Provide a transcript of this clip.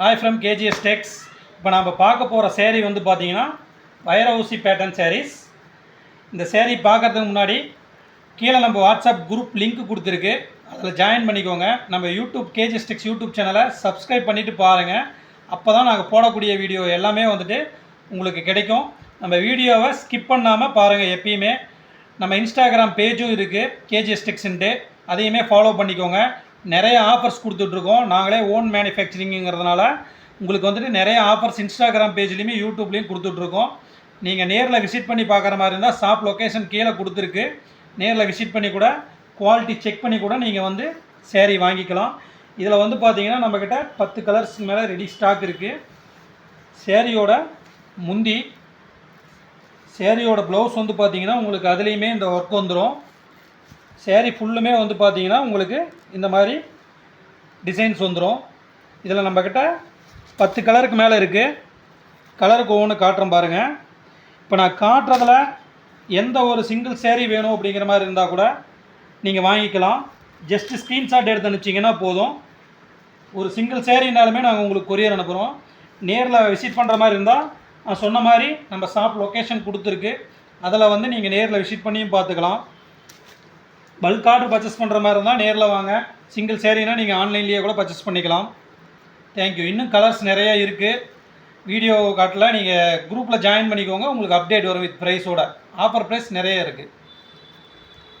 Hi from KGs டெக்ஸ் இப்போ நம்ம பார்க்க போகிற சேரீ வந்து பார்த்தீங்கன்னா வைரவுசி பேட்டர்ன் சேரீஸ் இந்த சேரீ பார்க்கறதுக்கு முன்னாடி கீழே நம்ம வாட்ஸ்அப் குரூப் லிங்க் கொடுத்துருக்கு. அதில் ஜாயின் பண்ணிக்கோங்க. நம்ம யூடியூப் கேஜிஎஸ் டெக்ஸ் யூடியூப் சேனலை சப்ஸ்கிரைப் பண்ணிவிட்டு பாருங்கள் அப்போ தான் நாங்கள் போடக்கூடிய வீடியோ எல்லாமே வந்துட்டு உங்களுக்கு கிடைக்கும். நம்ம வீடியோவை ஸ்கிப் பண்ணாமல் பாருங்கள் எப்பயுமே. நம்ம இன்ஸ்டாகிராம் பேஜும் இருக்குது கேஜிஎஸ் டெக்ஸ்ன்ட்டு அதையுமே ஃபாலோ பண்ணிக்கோங்க. நிறைய ஆஃபர்ஸ் கொடுத்துட்ருக்கோம். நாங்களே ஓன் மேனுஃபேக்சரிங்கிறதுனால உங்களுக்கு வந்துட்டு நிறைய ஆஃபர்ஸ் இன்ஸ்டாகிராம் பேஜ்லேயுமே யூடியூப்லேயும் கொடுத்துட்ருக்கோம். நீங்கள் நேரில் விசிட் பண்ணி பார்க்குற மாதிரி இருந்தால் ஷாப் லொக்கேஷன் கீழே கொடுத்துருக்கு. நேரில் விசிட் பண்ணி கூட குவாலிட்டி செக் பண்ணி கூட நீங்கள் வந்து சேரீ வாங்கிக்கலாம். இதில் வந்து பார்த்தீங்கன்னா நம்மக்கிட்ட பத்து கலர்ஸ்க்கு மேலே ரெடி ஸ்டாக் இருக்குது சேரீயோட முந்தி சேரீயோட ப்ளவுஸ் வந்து பார்த்தீங்கன்னா உங்களுக்கு அதுலேயுமே இந்த ஒர்க் வந்துடும் சேரீ ஃபுல்லுமே வந்து பார்த்தீங்கன்னா உங்களுக்கு இந்த மாதிரி டிசைன்ஸ் வந்துடும் இதில் நம்மக்கிட்ட பத்து கலருக்கு மேலே இருக்குது கலருக்கு ஒவ்வொன்று காட்டுறேன் பாருங்கள் இப்போ நான் காட்டுறதில் எந்த ஒரு சிங்கிள் சேரீ வேணும் அப்படிங்கிற மாதிரி இருந்தால் கூட நீங்கள் வாங்கிக்கலாம். ஜஸ்ட் ஸ்க்ரீன்ஷாட் எடுத்து அனுப்பிச்சிங்கன்னா போதும். ஒரு சிங்கிள் சேரீனாலுமே நாங்கள் உங்களுக்கு கொரியர் அனுப்புகிறோம் நேரில் விசிட் பண்ணுற மாதிரி இருந்தால் நான் சொன்ன மாதிரி நம்ம ஷாப் லொக்கேஷன் கொடுத்துருக்கு. அதில் வந்து நீங்கள் நேரில் விசிட் பண்ணியும் பார்த்துக்கலாம் பல்க் ஆர்டர் பர்ச்சேஸ் பண்ணுற மாதிரி இருந்தால் நேரில் வாங்க. சிங்கிள் சேரீனா நீங்கள் ஆன்லைன்லேயே கூட பர்ச்சேஸ் பண்ணிக்கலாம். தேங்க்யூ இன்னும் கலர்ஸ் நிறையா இருக்குது வீடியோ காட்டில் நீங்கள் குரூப்பில் ஜாயின் பண்ணிக்கோங்க. உங்களுக்கு அப்டேட் வரும் வித் ப்ரைஸோட ஆஃபர் ப்ரைஸ் நிறைய இருக்குது